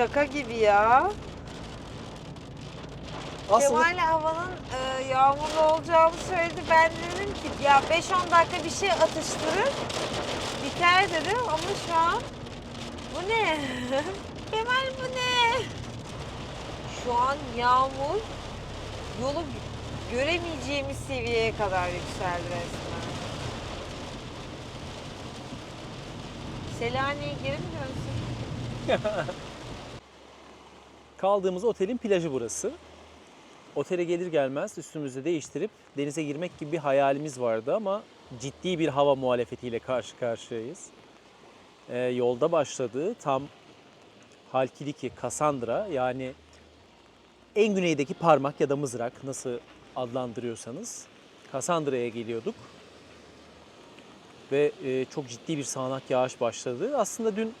şaka gibi ya. Aslında Kemal havanın e, yağmurlu olacağını söyledi. Ben dedim ki ya 5-10 dakika bir şey atıştırır. Biter dedim ama şu an bu ne? Kemal bu ne? Şu an yağmur yolu göremeyeceğimiz seviyeye kadar yükseldi resmen. Selanik'e geri mi dönsün? kaldığımız otelin plajı burası. Otele gelir gelmez üstümüzü değiştirip denize girmek gibi bir hayalimiz vardı ama ciddi bir hava muhalefetiyle karşı karşıyayız. Ee, yolda başladığı tam Halkidiki, Cassandra yani en güneydeki parmak ya da mızrak nasıl adlandırıyorsanız Cassandra'ya geliyorduk. Ve e, çok ciddi bir sağanak yağış başladı. Aslında dün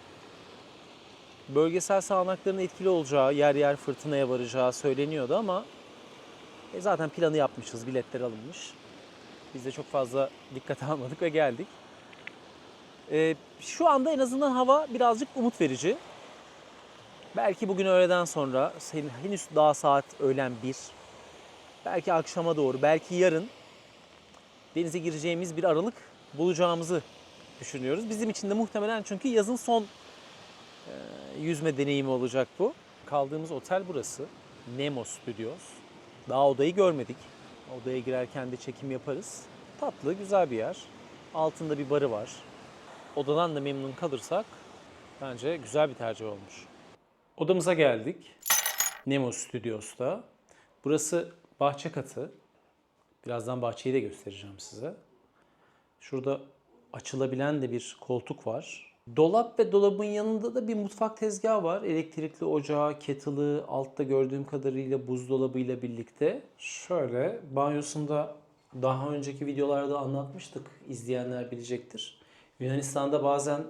bölgesel sağanakların etkili olacağı, yer yer fırtınaya varacağı söyleniyordu ama e, zaten planı yapmışız, biletler alınmış. Biz de çok fazla dikkate almadık ve geldik. E, şu anda en azından hava birazcık umut verici. Belki bugün öğleden sonra, henüz daha saat öğlen 1, belki akşama doğru, belki yarın denize gireceğimiz bir aralık bulacağımızı düşünüyoruz. Bizim için de muhtemelen çünkü yazın son yüzme deneyimi olacak bu. Kaldığımız otel burası. Nemo Studios. Daha odayı görmedik. Odaya girerken de çekim yaparız. Tatlı, güzel bir yer. Altında bir barı var. Odadan da memnun kalırsak bence güzel bir tercih olmuş. Odamıza geldik. Nemo Studios'ta. Burası bahçe katı. Birazdan bahçeyi de göstereceğim size. Şurada açılabilen de bir koltuk var. Dolap ve dolabın yanında da bir mutfak tezgahı var. Elektrikli ocağı, kettle'ı, altta gördüğüm kadarıyla buzdolabıyla birlikte. Şöyle banyosunda daha önceki videolarda anlatmıştık. İzleyenler bilecektir. Yunanistan'da bazen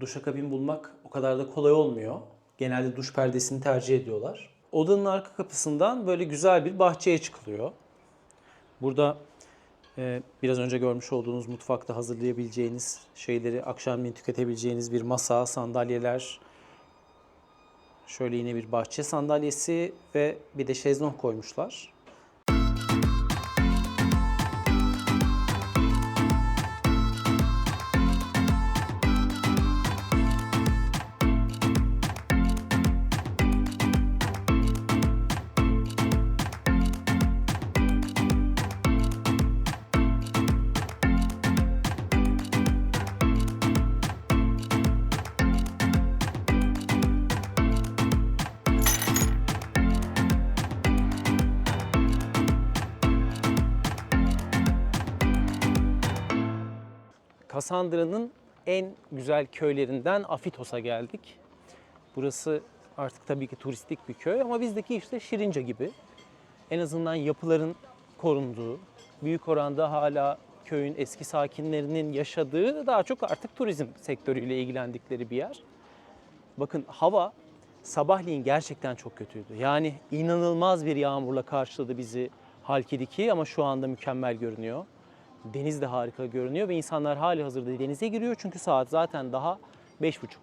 duşakabin bulmak o kadar da kolay olmuyor. Genelde duş perdesini tercih ediyorlar. Odanın arka kapısından böyle güzel bir bahçeye çıkılıyor. Burada ee, biraz önce görmüş olduğunuz mutfakta hazırlayabileceğiniz şeyleri akşamleyin tüketebileceğiniz bir masa, sandalyeler, şöyle yine bir bahçe sandalyesi ve bir de şezlong koymuşlar. Kassandra'nın en güzel köylerinden Afitos'a geldik. Burası artık tabii ki turistik bir köy ama bizdeki işte Şirince gibi. En azından yapıların korunduğu, büyük oranda hala köyün eski sakinlerinin yaşadığı daha çok artık turizm sektörüyle ilgilendikleri bir yer. Bakın hava sabahleyin gerçekten çok kötüydü. Yani inanılmaz bir yağmurla karşıladı bizi Halkidiki ama şu anda mükemmel görünüyor. Deniz de harika görünüyor ve insanlar hali hazırda denize giriyor çünkü saat zaten daha beş buçuk.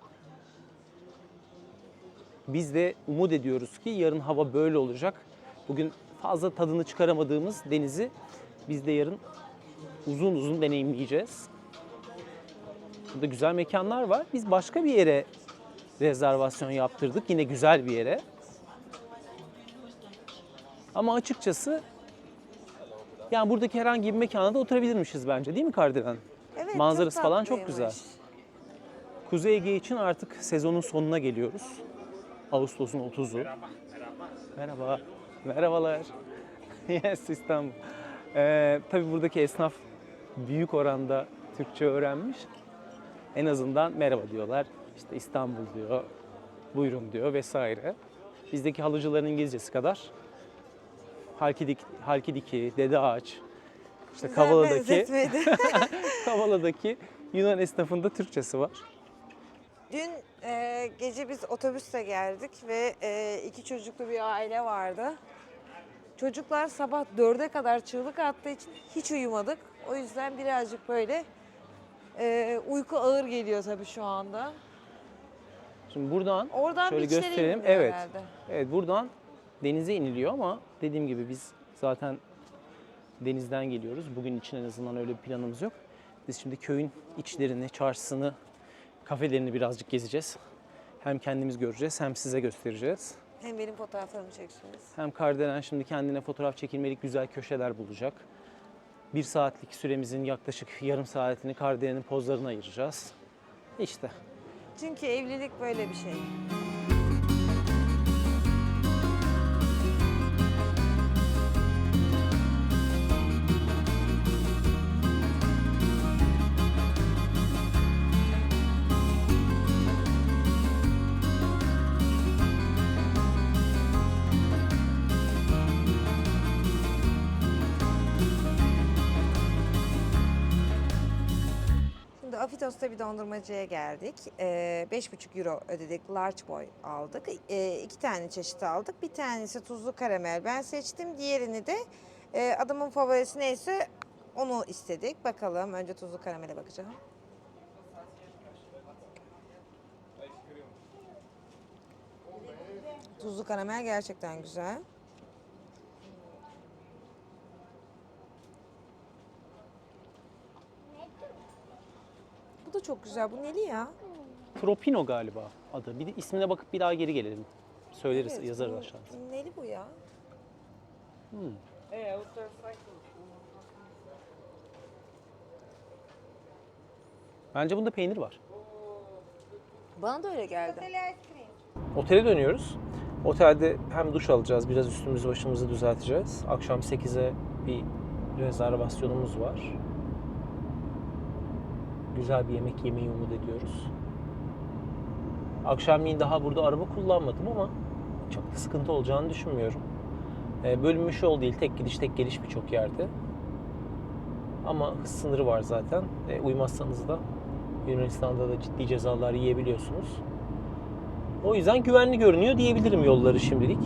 Biz de umut ediyoruz ki yarın hava böyle olacak. Bugün fazla tadını çıkaramadığımız denizi biz de yarın uzun uzun deneyimleyeceğiz. Burada güzel mekanlar var. Biz başka bir yere rezervasyon yaptırdık. Yine güzel bir yere. Ama açıkçası yani buradaki herhangi bir mekanda da oturabilirmişiz bence değil mi Kardelen? Evet, Manzarası falan çok tatlıymış. güzel. Kuzey Ege için artık sezonun sonuna geliyoruz. Ağustos'un 30'u. Merhaba. Merhabalar. yes İstanbul. Ee, tabii buradaki esnaf büyük oranda Türkçe öğrenmiş. En azından merhaba diyorlar. İşte İstanbul diyor. Buyurun diyor vesaire. Bizdeki halıcıların İngilizcesi kadar Halkidik, Halkidiki, Dede Ağaç, işte Güzel Kavala'daki. Kavala'daki Yunan esnafında Türkçesi var. Dün e, gece biz otobüste geldik ve e, iki çocuklu bir aile vardı. Çocuklar sabah dörde kadar çığlık attığı için hiç uyumadık. O yüzden birazcık böyle e, uyku ağır geliyor tabii şu anda. Şimdi buradan Oradan şöyle gösterelim. Evet. herhalde. Evet buradan denize iniliyor ama dediğim gibi biz zaten denizden geliyoruz. Bugün için en azından öyle bir planımız yok. Biz şimdi köyün içlerini, çarşısını, kafelerini birazcık gezeceğiz. Hem kendimiz göreceğiz hem size göstereceğiz. Hem benim fotoğraflarımı çeksiniz. Hem Kardelen şimdi kendine fotoğraf çekilmelik güzel köşeler bulacak. Bir saatlik süremizin yaklaşık yarım saatini Kardelen'in pozlarına ayıracağız. İşte Çünkü evlilik böyle bir şey. Afitos'ta bir dondurmacıya geldik. Ee, 5,5 euro ödedik. Large boy aldık. Ee, iki tane çeşit aldık. Bir tanesi tuzlu karamel ben seçtim. Diğerini de e, adamın favorisi neyse onu istedik. Bakalım. Önce tuzlu karamele bakacağım. Tuzlu karamel gerçekten güzel. Da çok güzel. Bu neli ya? Tropino galiba adı. Bir de ismine bakıp bir daha geri gelelim. Söyleriz, Evet, yazarız bu- aşağıda. Neli bu ya? Bence bunda peynir var. Bana da öyle geldi. Otele dönüyoruz. Otelde hem duş alacağız, biraz üstümüzü başımızı düzelteceğiz. Akşam 8'e bir rezervasyonumuz var. Güzel bir yemek yemeyi umut ediyoruz. Akşamleyin daha burada araba kullanmadım ama çok da sıkıntı olacağını düşünmüyorum. Ee, Bölünmüş yol değil, tek gidiş tek geliş birçok yerde. Ama hız sınırı var zaten. E, uymazsanız da Yunanistan'da da ciddi cezalar yiyebiliyorsunuz. O yüzden güvenli görünüyor diyebilirim yolları şimdilik.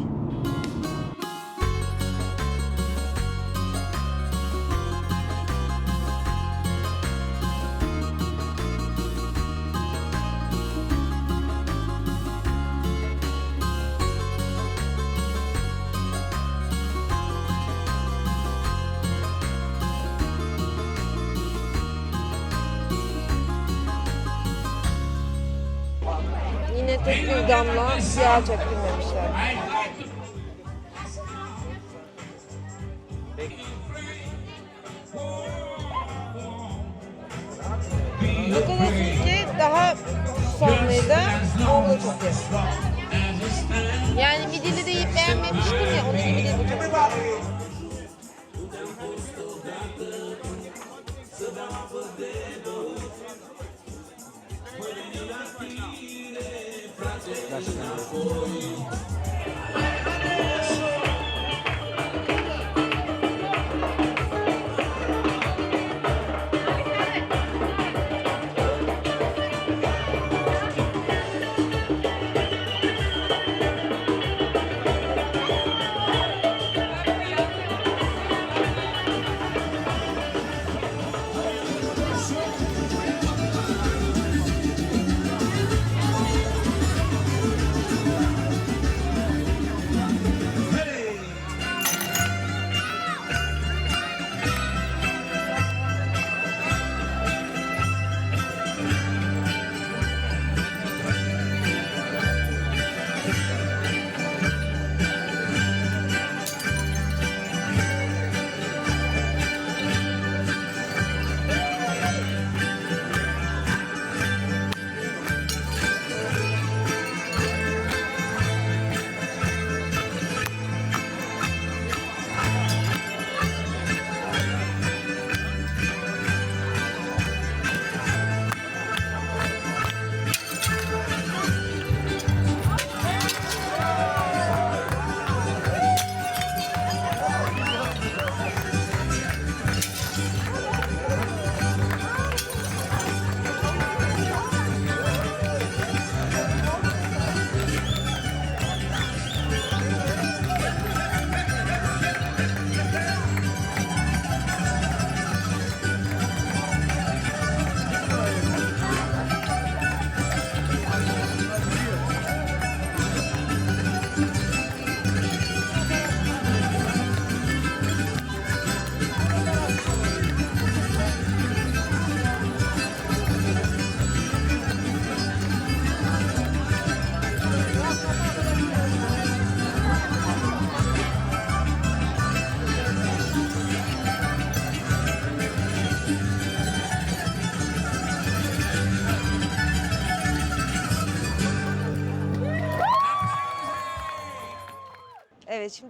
bir damla siyah çektirmemişler. Nicholas ki daha sonluydu. Oğlu çok iyi. Yani midilli deyip beğenmemiştim ya onun gibi değil bu çok. da foi.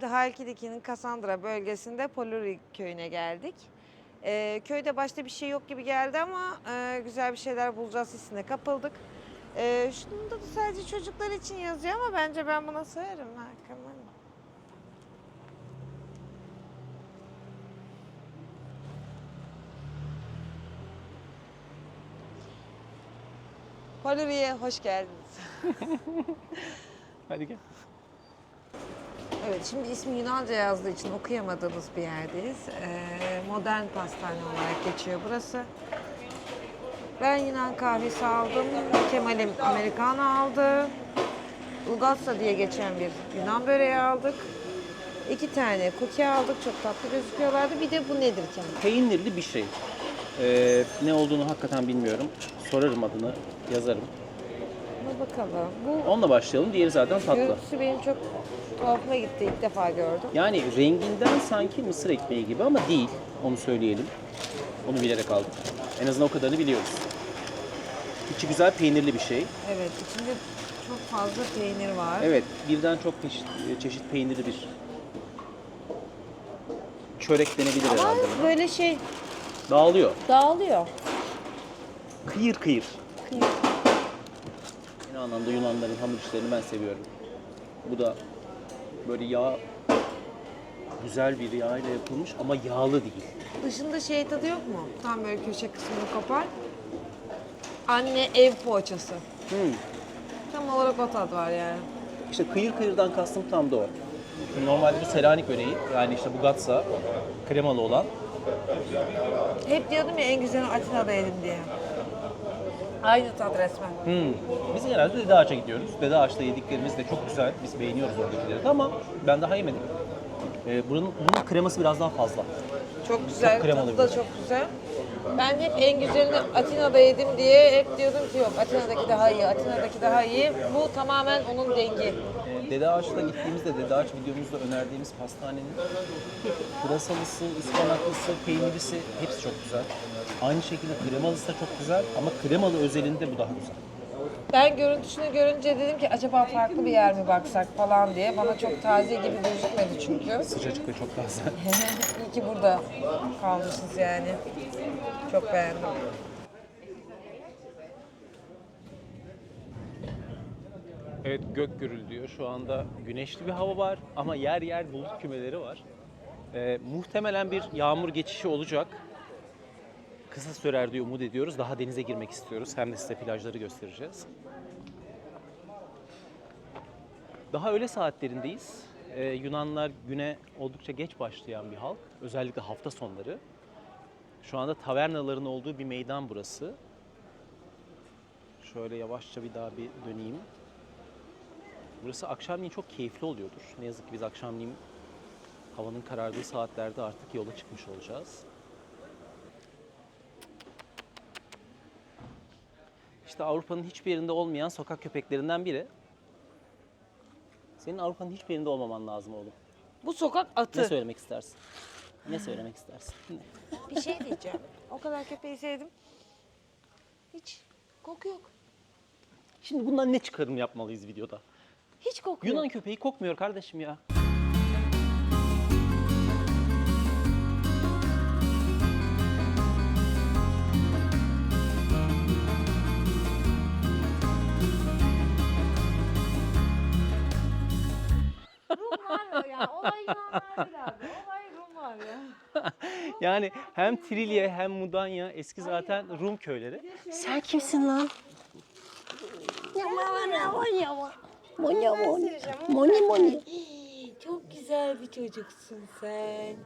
Halkidiki'nin Cassandra bölgesinde Poluri köyüne geldik. Ee, köyde başta bir şey yok gibi geldi ama e, güzel bir şeyler bulacağız hissine kapıldık. Ee, şunda da sadece çocuklar için yazıyor ama bence ben buna sayarım. Ha, Kemal. Poluri'ye hoş geldiniz. Hadi gel. Evet, şimdi ismi Yunanca yazdığı için okuyamadığımız bir yerdeyiz. Ee, modern pastane olarak geçiyor burası. Ben Yunan kahvesi aldım. Kemal'im Americano aldı. Ulgatsa diye geçen bir Yunan böreği aldık. İki tane cookie aldık. Çok tatlı gözüküyorlardı. Bir de bu nedir Kemal? Peynirli bir şey. Ee, ne olduğunu hakikaten bilmiyorum. Sorarım adını, yazarım. Bakalım. Bu Onunla başlayalım. Diğeri zaten tatlı. görüntüsü benim çok tuhafıma gitti. İlk defa gördüm. Yani renginden sanki mısır ekmeği gibi ama değil. Onu söyleyelim. Onu bilerek aldık. En azından o kadarını biliyoruz. İçi güzel peynirli bir şey. Evet, içinde çok fazla peynir var. Evet, birden çok çeşit, çeşit peynirli bir çörek denebilir Ama herhalde. böyle şey Dağılıyor. dağılıyor. Kıyır kıyır. Kıyır. Yine anlamda Yunanların hamur işlerini ben seviyorum. Bu da böyle yağ güzel bir yağ ile yapılmış ama yağlı değil. Dışında şey tadı yok mu? Tam böyle köşe kısmını kopar. Anne ev poğaçası. Hmm. Tam olarak o tat var yani. İşte kıyır kıyırdan kastım tam da o. Şimdi Normalde bu Selanik böreği yani işte bu gatsa kremalı olan. Hep diyordum ya en güzeli Atina'da yedim diye. Aynı tat resmen. Hmm. Biz genelde Dede Ağaç'a gidiyoruz. Dede Ağaç'ta yediklerimiz de çok güzel. Biz beğeniyoruz oradakileri de ama ben daha yemedim. Ee, buranın, bunun kreması biraz daha fazla. Çok güzel, Çok kremalı tadı da bir. çok güzel. Ben hep en güzelini Atina'da yedim diye hep diyordum ki yok Atina'daki daha iyi, Atina'daki daha iyi. Bu tamamen onun dengi. Ee, Dede Ağaç'ta gittiğimizde Dede Ağaç videomuzda önerdiğimiz pastanenin pırasalısı, ıspanaklısı, peynirlisi hepsi çok güzel. Aynı şekilde kremalısı da çok güzel ama kremalı özelinde bu daha güzel. Ben görüntüsünü görünce dedim ki acaba farklı bir yer mi baksak falan diye. Bana çok taze gibi gözükmedi çünkü. Sıcacık ve çok taze. İyi ki burada kalmışız yani. Çok beğendim. Evet gök gürülüyor. Şu anda güneşli bir hava var ama yer yer bulut kümeleri var. Ee, muhtemelen bir yağmur geçişi olacak. Kısa sürer diye umut ediyoruz. Daha denize girmek istiyoruz. Hem de size plajları göstereceğiz. Daha öğle saatlerindeyiz. Ee, Yunanlar güne oldukça geç başlayan bir halk. Özellikle hafta sonları. Şu anda tavernaların olduğu bir meydan burası. Şöyle yavaşça bir daha bir döneyim. Burası akşamleyin çok keyifli oluyordur. Ne yazık ki biz akşamleyin havanın karardığı saatlerde artık yola çıkmış olacağız. İşte Avrupa'nın hiçbir yerinde olmayan sokak köpeklerinden biri. Senin Avrupa'nın hiçbir yerinde olmaman lazım oğlum. Bu sokak Ne atı. söylemek istersin? Ne söylemek istersin? Ne? Bir şey diyeceğim. O kadar köpeği sevdim. Hiç koku yok. Şimdi bundan ne çıkarım yapmalıyız videoda? Hiç koku Yunan köpeği kokmuyor kardeşim ya. Rum var ya. Olay Yunanlar değil abi. Olay. Yani hem Trilye hem Mudanya eski zaten Rum köyleri. Sen kimsin lan? Moni moni. Çok güzel bir çocuksun sen.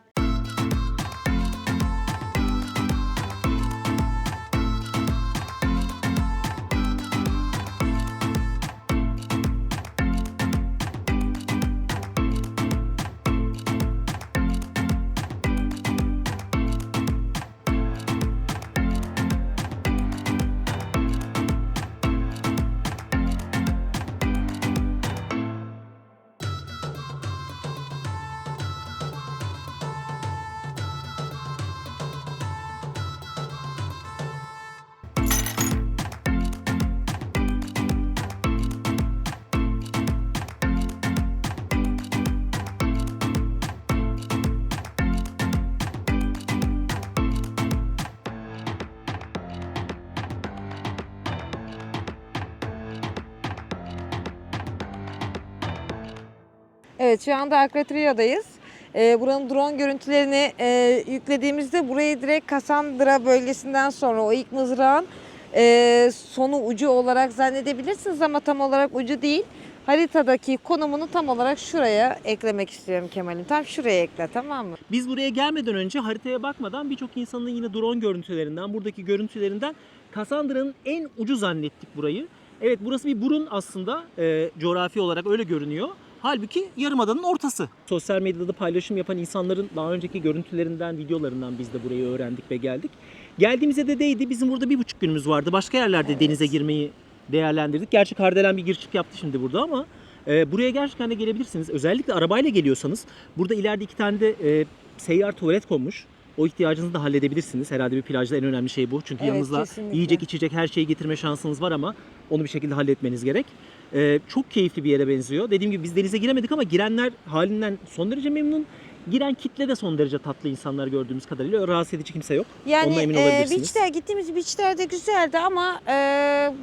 Evet şu anda Akratria'dayız. Ee, buranın drone görüntülerini e, yüklediğimizde burayı direkt Cassandra bölgesinden sonra o ilk mızrağın e, sonu ucu olarak zannedebilirsiniz ama tam olarak ucu değil. Haritadaki konumunu tam olarak şuraya eklemek istiyorum Kemal'im. Tam şuraya ekle tamam mı? Biz buraya gelmeden önce haritaya bakmadan birçok insanın yine drone görüntülerinden, buradaki görüntülerinden Cassandra'nın en ucu zannettik burayı. Evet burası bir burun aslında e, coğrafi olarak öyle görünüyor. Halbuki yarımadanın ortası. Sosyal medyada paylaşım yapan insanların daha önceki görüntülerinden, videolarından biz de burayı öğrendik ve geldik. Geldiğimizde de değdi. Bizim burada bir buçuk günümüz vardı. Başka yerlerde denize girmeyi değerlendirdik. Gerçi Kardelen bir gir çık yaptı şimdi burada ama e, buraya gerçekten de gelebilirsiniz. Özellikle arabayla geliyorsanız burada ileride iki tane de e, seyyar tuvalet konmuş. O ihtiyacınızı da halledebilirsiniz. Herhalde bir plajda en önemli şey bu. Çünkü Evet, yanınızda kesinlikle. yiyecek içecek her şeyi getirme şansınız var ama onu bir şekilde halletmeniz gerek. E, çok keyifli bir yere benziyor. Dediğim gibi biz denize giremedik ama girenler halinden son derece memnun. Giren kitle de son derece tatlı insanlar gördüğümüz kadarıyla. Rahatsız edici kimse yok. Yani Ondan emin e, olabilirsiniz. beachler, gittiğimiz beachler de güzeldi ama e,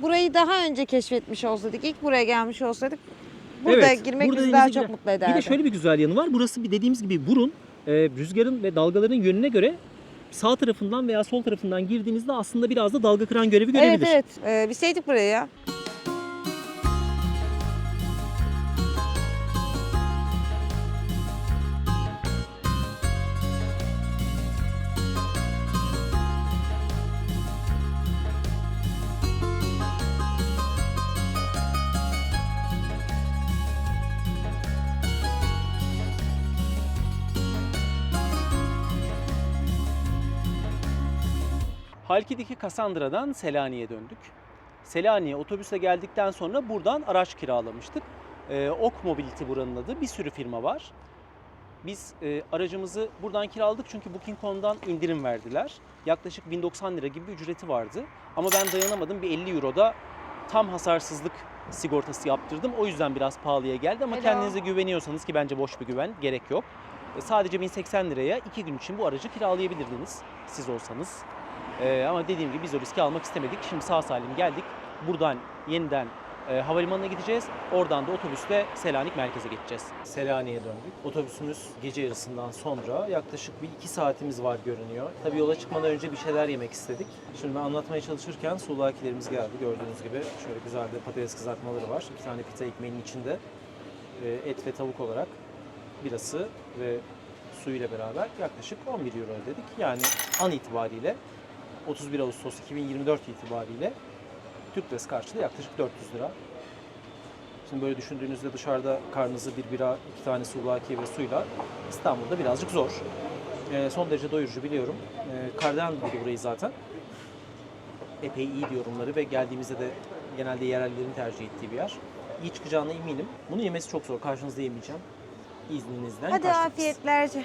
burayı daha önce keşfetmiş olsaydık, ilk buraya gelmiş olsaydık burada Evet, girmek burada bizi daha denize çok girer. mutlu ederdi. Bir de şöyle bir güzel yanı var. Burası bir dediğimiz gibi burun. E, rüzgarın ve dalgaların yönüne göre sağ tarafından veya sol tarafından girdiğinizde aslında biraz da dalga kıran görevi Evet görebilir. evet. Ee, bilseydik burayı ya. Halki'deki Cassandra'dan Selanik'e döndük. Selanik'e otobüse geldikten sonra buradan araç kiralamıştık. Ee, Ok Mobility buranın adı. Bir sürü firma var. Biz e, aracımızı buradan kiraladık çünkü Booking.com'dan indirim verdiler. Yaklaşık 1090 lira gibi bir ücreti vardı. Ama ben dayanamadım. Bir 50 Euro'da tam hasarsızlık sigortası yaptırdım. O yüzden biraz pahalıya geldi ama Helal. kendinize güveniyorsanız ki bence boş bir güven gerek yok. E, Sadece 1080 liraya 2 gün için bu aracı kiralayabilirdiniz siz olsanız. Ee, ama dediğim gibi biz o riski almak istemedik. Şimdi sağ salim geldik. Buradan yeniden e, havalimanına gideceğiz. Oradan da otobüsle Selanik merkeze geçeceğiz. Selanik'e döndük. Otobüsümüz gece yarısından sonra yaklaşık bir iki saatimiz var görünüyor. Tabii yola çıkmadan önce bir şeyler yemek istedik. Şimdi ben anlatmaya çalışırken sulakilerimiz geldi. Gördüğünüz gibi şöyle güzel de patates kızartmaları var. İki tane pita ekmeğinin içinde e, et ve tavuk olarak birası ve suyuyla beraber yaklaşık 11 euro ödedik. Yani an itibariyle 31 Ağustos 2024 itibariyle Türk lirası karşılığı yaklaşık 400 lira. Şimdi böyle düşündüğünüzde dışarıda karnınızı bir bira, iki tane sulaki ve suyla İstanbul'da birazcık zor. Ee, son derece doyurucu biliyorum. Ee, Kardelen buldu burayı zaten. Epey iyi yorumları ve geldiğimizde de genelde yerellerin tercih ettiği bir yer. İyi çıkacağına eminim. Bunu yemesi çok zor. Karşınızda yemeyeceğim. İzninizden Hadi kaçtık afiyetlerce.